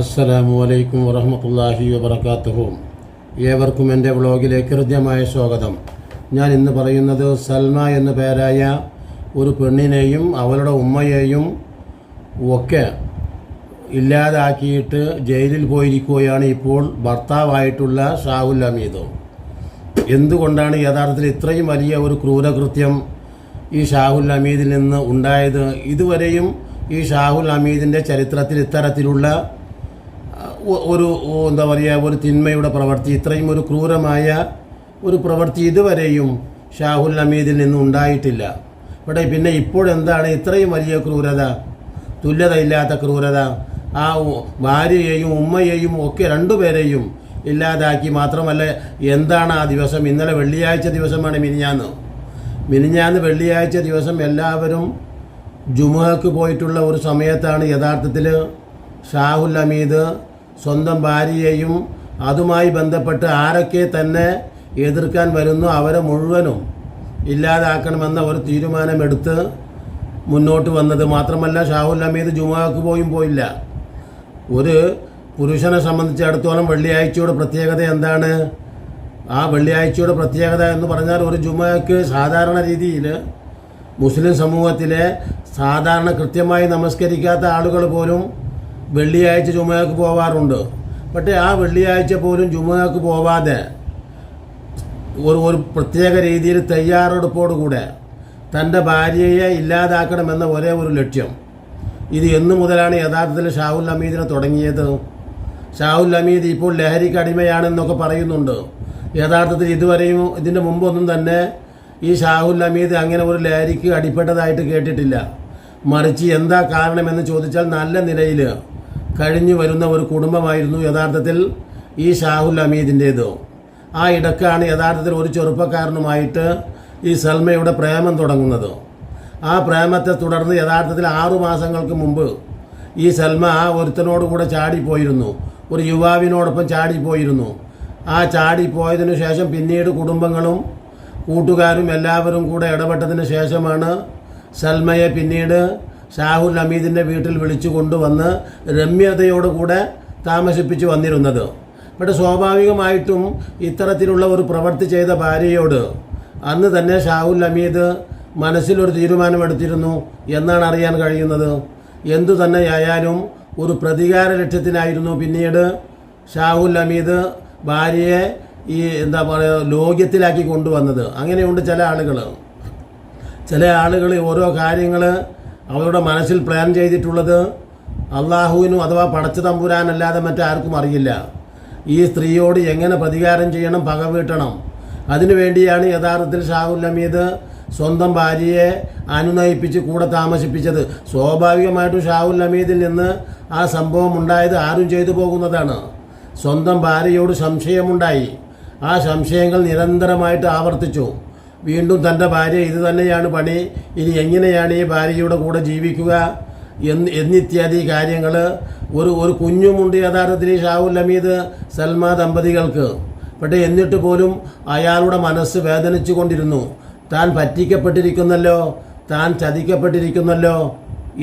അസ്സലാമു അലൈക്കും വറഹമത്തല്ലാഹി വബർക്കാത്തുഹും ഏവർക്കും എന്റെ വ്ളോഗിലേക്ക് ഹൃദ്യമായ സ്വാഗതം. ഞാൻ ഇന്ന് പറയുന്നത് സൽമ എന്ന പേരായ ഒരു പെണ്ണിനെയും അവളുടെ ഉമ്മയെയും ഒക്കെ ഇല്ലാതാക്കിയിട്ട് ജയിലിൽ പോയിരിക്കുകയാണ് ഇപ്പോൾ ഭർത്താവായിട്ടുള്ള ഷാഹുൽ അമീദ് എന്തുകൊണ്ടാണ് യഥാർത്ഥത്തിൽ ഇത്രയും വലിയ ഒരു ക്രൂരകൃത്യം ഈ ഷാഹുൽ അമീദിൽ നിന്ന് ഉണ്ടായത്? ഇതുവരെയും ഈ ഷാഹുൽ അമീദിന്റെ ചരിത്രത്തിൽ ഇത്തരത്തിലുള്ള ഒരു എന്താ പറയുക ഒരു തിന്മയുടെ പ്രവൃത്തി ഇത്രയും ഒരു ക്രൂരമായ ഒരു പ്രവൃത്തി ഇതുവരെയും ഷാഹുൽ ഹമീദിൽ നിന്നും ഉണ്ടായിട്ടില്ല. ഇവിടെ പിന്നെ ഇപ്പോഴെന്താണ് ഇത്രയും വലിയ ക്രൂരത? തുല്യതയില്ലാത്ത ക്രൂരത. ആ ഭാര്യയെയും ഉമ്മയെയും ഒക്കെ രണ്ടുപേരെയും ഇല്ലാതാക്കി മാത്രമല്ല എന്താണ് ആ ദിവസം? ഇന്നലെ വെള്ളിയാഴ്ച ദിവസമാണ് മിനിഞ്ഞാന്ന്. മിനിഞ്ഞാന്ന് വെള്ളിയാഴ്ച ദിവസം എല്ലാവരും ജുമുഹക്ക് പോയിട്ടുള്ള ഒരു സമയത്താണ് യഥാർത്ഥത്തിൽ ഷാഹുൽ ഹമീദ് സ്വന്തം ഭാര്യയെയും അതുമായി ബന്ധപ്പെട്ട് ആരൊക്കെ തന്നെ എതിർക്കാൻ വരുന്നു അവരെ മുഴുവനും ഇല്ലാതാക്കണമെന്ന ഒരു തീരുമാനമെടുത്ത് മുന്നോട്ട് വന്നത് മാത്രമല്ല ഷാഹുൽ അമീദ് ജുമാക്ക് പോയും പോയില്ല. ഒരു പുരുഷനെ സംബന്ധിച്ചിടത്തോളം വെള്ളിയാഴ്ചയുടെ പ്രത്യേകത എന്താണ്? ആ വെള്ളിയാഴ്ചയുടെ പ്രത്യേകത എന്ന് പറഞ്ഞാൽ ഒരു ജുമയ്ക്ക് സാധാരണ രീതിയിൽ മുസ്ലിം സമൂഹത്തിലെ സാധാരണ കൃത്യമായി നമസ്കരിക്കാത്ത ആളുകൾ പോലും വെള്ളിയാഴ്ച ചുമയാക്ക് പോവാറുണ്ട്. പക്ഷേ ആ വെള്ളിയാഴ്ച പോലും ചുമയാക്ക് പോവാതെ ഒരു ഒരു പ്രത്യേക രീതിയിൽ തയ്യാറെടുപ്പോടുകൂടെ തന്റെ ഭാര്യയെ ഇല്ലാതാക്കണമെന്ന ഒരേ ഒരു ലക്ഷ്യം. ഇത് എന്നു മുതലാണ് യഥാർത്ഥത്തിൽ ഷാഹുൽ അമീദിനെ തുടങ്ങിയത്. ഷാഹുൽ അമീദ് ഇപ്പോൾ ലഹരിക്ക് അടിമയാണെന്നൊക്കെ പറയുന്നുണ്ട്. യഥാർത്ഥത്തിൽ ഇതുവരെയും ഇതിന്റെ മുമ്പൊന്നും തന്നെ ഈ ഷാഹുൽ അമീദ് അങ്ങനെ ഒരു ലഹരിക്ക് അടിപ്പെട്ടതായിട്ട് കേട്ടിട്ടില്ല. മറിച്ച് എന്താ കാരണമെന്ന് ചോദിച്ചാൽ നല്ല നിലയിൽ കഴിഞ്ഞു വരുന്ന ഒരു കുടുംബമായിരുന്നു യഥാർത്ഥത്തിൽ ഈ ഷാഹുൽ അമീദിന്റേത് ആ ഇടക്കാണ് യഥാർത്ഥത്തിൽ ഒരു ചെറുപ്പക്കാരനുമായിട്ട് ഈ സൽമയുടെ പ്രേമം തുടങ്ങുന്നത്. ആ പ്രേമത്തെ തുടർന്ന് യഥാർത്ഥത്തിൽ ആറു മാസങ്ങൾക്ക് മുമ്പ് ഈ സൽമ ആ ഒരുത്തനോട് കൂടെ ചാടിപ്പോയിരുന്നു. ഒരു യുവാവിനോടൊപ്പം ചാടിപ്പോയിരുന്നു. ആ ചാടിപ്പോയതിനു ശേഷം പിന്നീട് കുടുംബങ്ങളും കൂട്ടുകാരും എല്ലാവരും കൂടെ ഇടപെട്ടതിന് ശേഷമാണ് സൽമയെ പിന്നീട് ഷാഹുൽ ഹമീദിന്റെ വീട്ടിൽ വിളിച്ചു കൊണ്ടുവന്ന് രമ്യതയോടുകൂടെ താമസിപ്പിച്ചു വന്നിരുന്നത്. പക്ഷേ സ്വാഭാവികമായിട്ടും ഇത്തരത്തിലുള്ള ഒരു പ്രവൃത്തി ചെയ്ത ഭാര്യയോട് അന്ന് തന്നെ ഷാഹുൽ ഹമീദ് മനസ്സിലൊരു തീരുമാനമെടുത്തിരുന്നു എന്നാണ് അറിയാൻ കഴിയുന്നത്. എന്തു തന്നെയായാലും ഒരു പ്രതികാര ലക്ഷ്യത്തിനായിരുന്നു പിന്നീട് ഷാഹുൽ ഹമീദ് ഭാര്യയെ ഈ എന്താ പറയുക ലോക്യത്തിലാക്കി കൊണ്ടുവന്നത്. അങ്ങനെയുണ്ട് ചില ആളുകൾ ചില ആളുകൾ ഓരോ കാര്യങ്ങൾ അവരുടെ മനസ്സിൽ പ്ലാൻ ചെയ്തിട്ടുള്ളത് അള്ളാഹുവിനും അഥവാ പടച്ചു തമ്പുരാനല്ലാതെ മറ്റാർക്കും അറിയില്ല. ഈ സ്ത്രീയോട് എങ്ങനെ പ്രതികാരം ചെയ്യണം പക വീട്ടണം? അതിനുവേണ്ടിയാണ് യഥാർത്ഥത്തിൽ ഷാഹുൽ ഹമീദ് സ്വന്തം ഭാര്യയെ അനുനയിപ്പിച്ച് കൂടെ താമസിപ്പിച്ചത്. സ്വാഭാവികമായിട്ടും ഷാഹുൽ ഹമീദിൽ നിന്ന് ആ സംഭവം ഉണ്ടായത് ആരും ചെയ്തു പോകുന്നതാണ്. സ്വന്തം ഭാര്യയോട് സംശയമുണ്ടായി. ആ സംശയങ്ങൾ നിരന്തരമായിട്ട് ആവർത്തിച്ചു. വീണ്ടും തന്റെ ഭാര്യ ഇത് തന്നെയാണ് പണി. ഇനി എങ്ങനെയാണ് ഈ ഭാര്യയുടെ കൂടെ ജീവിക്കുക എന്ന് എന്നിത്യാദി കാര്യങ്ങൾ ഒരു ഒരു കുഞ്ഞുമുണ്ട് യഥാർത്ഥത്തിൽ ഷാഹുൽ ഹമീദ് സൽമാ ദമ്പതികൾക്ക്. പക്ഷേ എന്നിട്ട് പോലും അയാളുടെ മനസ്സ് വേദനിച്ചു കൊണ്ടിരുന്നു താൻ പറ്റിക്കപ്പെട്ടിരിക്കുന്നല്ലോ താൻ ചതിക്കപ്പെട്ടിരിക്കുന്നല്ലോ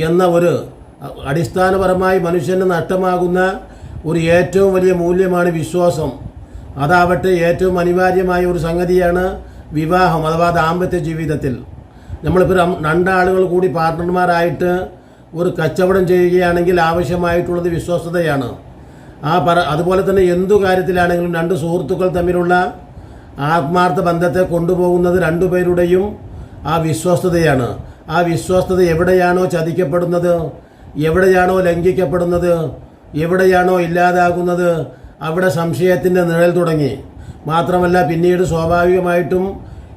എന്ന ഒരു അടിസ്ഥാനപരമായി മനുഷ്യന് നഷ്ടമാകുന്ന ഒരു ഏറ്റവും വലിയ മൂല്യമാണ് വിശ്വാസം. അതാവട്ടെ ഏറ്റവും അനിവാര്യമായ ഒരു സംഗതിയാണ് വിവാഹം അഥവാ ദാമ്പത്യ ജീവിതത്തിൽ നമ്മളിപ്പോൾ രണ്ടാളുകൾ കൂടി പാർട്ട്ണർമാരായിട്ട് ഒരു കച്ചവടം ചെയ്യുകയാണെങ്കിൽ ആവശ്യമായിട്ടുള്ളത് വിശ്വസ്തതയാണ് ആ പറ അതുപോലെ തന്നെ എന്തു കാര്യത്തിലാണെങ്കിലും രണ്ട് സുഹൃത്തുക്കൾ തമ്മിലുള്ള ആത്മാർത്ഥ ബന്ധത്തെ കൊണ്ടുപോകുന്നത് രണ്ടുപേരുടെയും ആ വിശ്വസ്തതയാണ് ആ വിശ്വസ്തത എവിടെയാണോ ചതിക്കപ്പെടുന്നത് എവിടെയാണോ ലംഘിക്കപ്പെടുന്നത് എവിടെയാണോ ഇല്ലാതാകുന്നത് അവിടെ സംശയത്തിന്റെ നിഴൽ തുടങ്ങി. മാത്രമല്ല പിന്നീട് സ്വാഭാവികമായിട്ടും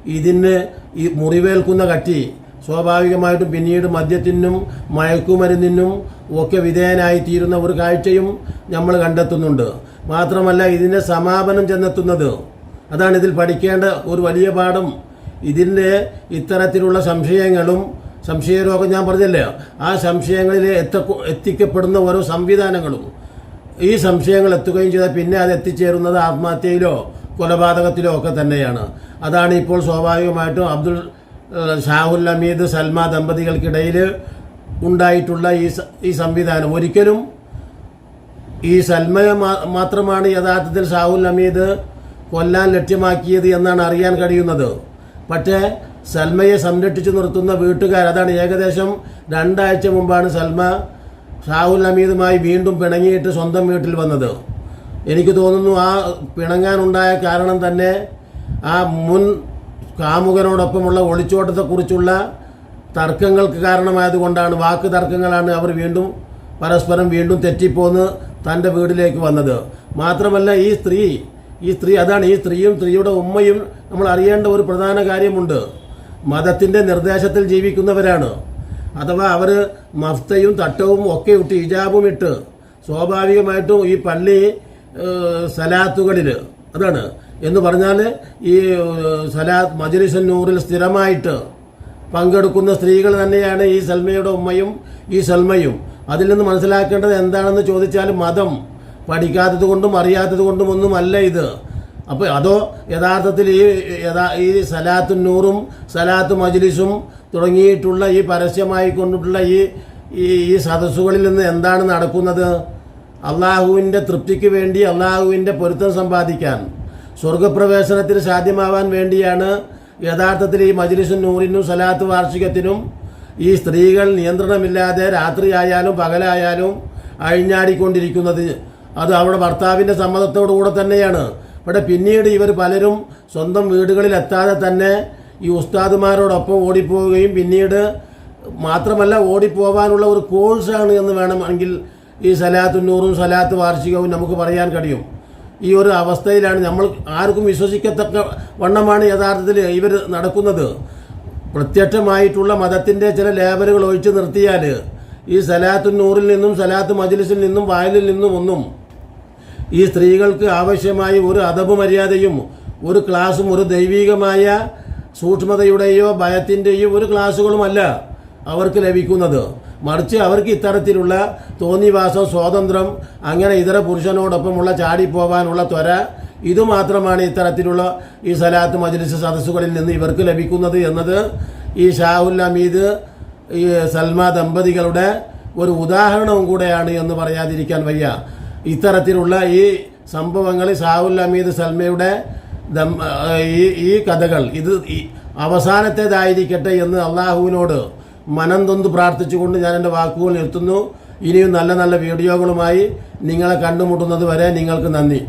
ഇതിന് ഈ മുറിവേൽക്കുന്ന കട്ടി സ്വാഭാവികമായിട്ടും പിന്നീട് മദ്യത്തിനും മയക്കുമരുന്നിനും ഒക്കെ വിധേയനായി തീരുന്ന ഒരു കാഴ്ചയും നമ്മൾ കണ്ടെത്തുന്നുണ്ട്. മാത്രമല്ല ഇതിന്റെ സമാപനം ചെന്നെത്തുന്നത്. അതാണ് ഇതിൽ പഠിക്കേണ്ട ഒരു വലിയ പാഠം. ഇതിന്റെ ഇത്തരത്തിലുള്ള സംശയങ്ങളും സംശയരോഗം ഞാൻ പറഞ്ഞല്ലേ? ആ സംശയങ്ങളിൽ എത്ത എത്തിക്കപ്പെടുന്ന ഓരോ സംവിധാനങ്ങളും. ഈ സംശയങ്ങൾ എത്തുകയും ചെയ്താൽ പിന്നെ അത് എത്തിച്ചേരുന്നത് ആത്മഹത്യയിലോ കൊലപാതകത്തിലോ ഒക്കെ തന്നെയാണ്. അതാണ് ഇപ്പോൾ സ്വാഭാവികമായിട്ടും അബ്ദുൾ ഷാഹുൽ അമീദ് സൽമ ദമ്പതികൾക്കിടയിൽ ഉണ്ടായിട്ടുള്ള ഈ ഈ സംവിധാനം. ഒരിക്കലും ഈ സൽമയെ മാത്രമാണ് യഥാർത്ഥത്തിൽ ഷാഹുൽ അമീദ് കൊല്ലാൻ ലക്ഷ്യമാക്കിയത് എന്നാണ് അറിയാൻ കഴിയുന്നത്. പക്ഷേ സൽമയെ സംരക്ഷിച്ചു നിർത്തുന്ന വീട്ടുകാർ അതാണ് ഏകദേശം രണ്ടാഴ്ച മുമ്പാണ് സൽമ ഷാഹുൽ അമീദുമായി വീണ്ടും പിണങ്ങിയിട്ട് സ്വന്തം വീട്ടിൽ വന്നത്. എനിക്ക് തോന്നുന്നു ആ പിണങ്ങാനുണ്ടായ കാരണം തന്നെ ആ മുൻ കാമുകനോടൊപ്പമുള്ള ഒളിച്ചോട്ടത്തെക്കുറിച്ചുള്ള തർക്കങ്ങൾക്ക് കാരണമായതുകൊണ്ടാണ് വാക്ക് തർക്കങ്ങളാണ് അവർ വീണ്ടും പരസ്പരം വീണ്ടും തെറ്റിപ്പോന്ന് തന്റെ വീട്ടിലേക്ക് വന്നത്. മാത്രമല്ല ഈ സ്ത്രീ ഈ സ്ത്രീ അതാണ് ഈ സ്ത്രീയും സ്ത്രീയുടെ ഉമ്മയും നമ്മൾ അറിയേണ്ട ഒരു പ്രധാന കാര്യമുണ്ട്. മതത്തിന്റെ നിർദ്ദേശത്തിൽ ജീവിക്കുന്നവരാണ്. അഥവാ അവർ മഫ്തയും തട്ടവും ഒക്കെ ഇട്ട് ഹിജാബും ഇട്ട് സ്വാഭാവികമായിട്ടും ഈ പള്ളി സലാത്തുകളിൽ അതാണ്. എന്ന് പറഞ്ഞാൽ ഈ സലാത്ത് മജ്ലിസുൻ നൂറിൽ സ്ഥിരമായിട്ട് പങ്കെടുക്കുന്ന സ്ത്രീകൾ തന്നെയാണ് ഈ സൽമയുടെ ഉമ്മയും ഈ സൽമയും. അതിൽ നിന്ന് മനസ്സിലാക്കേണ്ടത് എന്താണെന്ന് ചോദിച്ചാൽ മതം. പഠിക്കാത്തത് കൊണ്ടും അറിയാത്തത് കൊണ്ടും ഒന്നുമല്ല ഇത്. അപ്പോൾ അതോ യഥാർത്ഥത്തിൽ ഈ യഥാ ഈ സലാത്തു നൂറും സലാത്ത് മജ്ലിസും തുടങ്ങിയിട്ടുള്ള ഈ പരസ്യമായി കൊണ്ടിട്ടുള്ള ഈ ഈ സദസ്സുകളിൽ നിന്ന് എന്താണ് നടക്കുന്നത്? അള്ളാഹുവിന്റെ തൃപ്തിക്ക് വേണ്ടി അള്ളാഹുവിന്റെ പൊരുത്തം സമ്പാദിക്കാൻ സ്വർഗപ്രവേശനത്തിന് സാധ്യമാവാൻ വേണ്ടിയാണ് യഥാർത്ഥത്തിൽ ഈ മജ്ലിസും നൂറിനും സലാത്ത് വാർഷികത്തിനും ഈ സ്ത്രീകൾ നിയന്ത്രണമില്ലാതെ രാത്രിയായാലും പകലായാലും അഴിഞ്ഞാടിക്കൊണ്ടിരിക്കുന്നത്. അത് അവിടെ ഭർത്താവിന്റെ സമ്മതത്തോടുകൂടെ തന്നെയാണ്. ഇവിടെ പിന്നീട് ഇവർ പലരും സ്വന്തം വീടുകളിൽ എത്താതെ തന്നെ ഈ ഉസ്താദുമാരോടൊപ്പം ഓടിപ്പോവുകയും പിന്നീട് മാത്രമല്ല ഓടിപ്പോവാനുള്ള ഒരു കോഴ്സാണ് എന്ന് വേണമെങ്കിൽ ഈ സലാത്തുന്നൂറും സലാത്ത് വാർഷികവും നമുക്ക് പറയാൻ കഴിയും. ഈ ഒരു അവസ്ഥയിലാണ് നമ്മൾ ആർക്കും വിശ്വസിക്കത്തക്ക വണ്ണമാണ് യഥാർത്ഥത്തിൽ ഇവർ നടക്കുന്നത്. പ്രത്യക്ഷമായിട്ടുള്ള മതത്തിന്റെ ചില ലേബലുകൾ ഒഴിച്ചു നിർത്തിയാൽ ഈ സലാത്തുന്നൂറിൽ നിന്നും സലാത്ത് മജ്ലിസിൽ നിന്നും വായലിൽ നിന്നും ഒന്നും ഈ സ്ത്രീകൾക്ക് ആവശ്യമായി ഒരു അദബ് മര്യാദയും ഒരു ക്ലാസ്സും ഒരു ദൈവികമായ സൂക്ഷ്മതയുടെയോ ഭയത്തിന്റെയോ ഒരു ക്ലാസ്സുകളുമല്ല അവർക്ക് ലഭിക്കുന്നത്. മറിച്ച് അവർക്ക് ഇത്തരത്തിലുള്ള തോന്നിവാസം സ്വാതന്ത്ര്യം അങ്ങനെ ഇതര പുരുഷനോടൊപ്പമുള്ള ചാടിപ്പോവാനുള്ള ത്വര ഇതുമാത്രമാണ് ഇത്തരത്തിലുള്ള ഈ സലാത്ത് മജ്ലിസ് സദസ്സുകളിൽ നിന്ന് ഇവർക്ക് ലഭിക്കുന്നത് എന്നത് ഈ ഷാഹുൽ അമീദ് ഈ സൽമ ദമ്പതികളുടെ ഒരു ഉദാഹരണവും കൂടെയാണ് എന്ന് പറയാതിരിക്കാൻ വയ്യ. ഇത്തരത്തിലുള്ള ഈ സംഭവങ്ങൾ ഷാഹുൽ അമീദ് സൽമയുടെ ദം- ഈ ഈ കഥകൾ ഇത് അവസാനത്തേതായിരിക്കട്ടെ എന്ന് അള്ളാഹുവിനോട് മനം തൊന്ന് പ്രാർത്ഥിച്ചുകൊണ്ട് ഞാൻ എന്റെ വാക്കുകൾ നിർത്തുന്നു. ഇനിയും നല്ല നല്ല വീഡിയോകളുമായി നിങ്ങളെ കണ്ടുമുട്ടുന്നത് വരെ നിങ്ങൾക്ക് നന്ദി.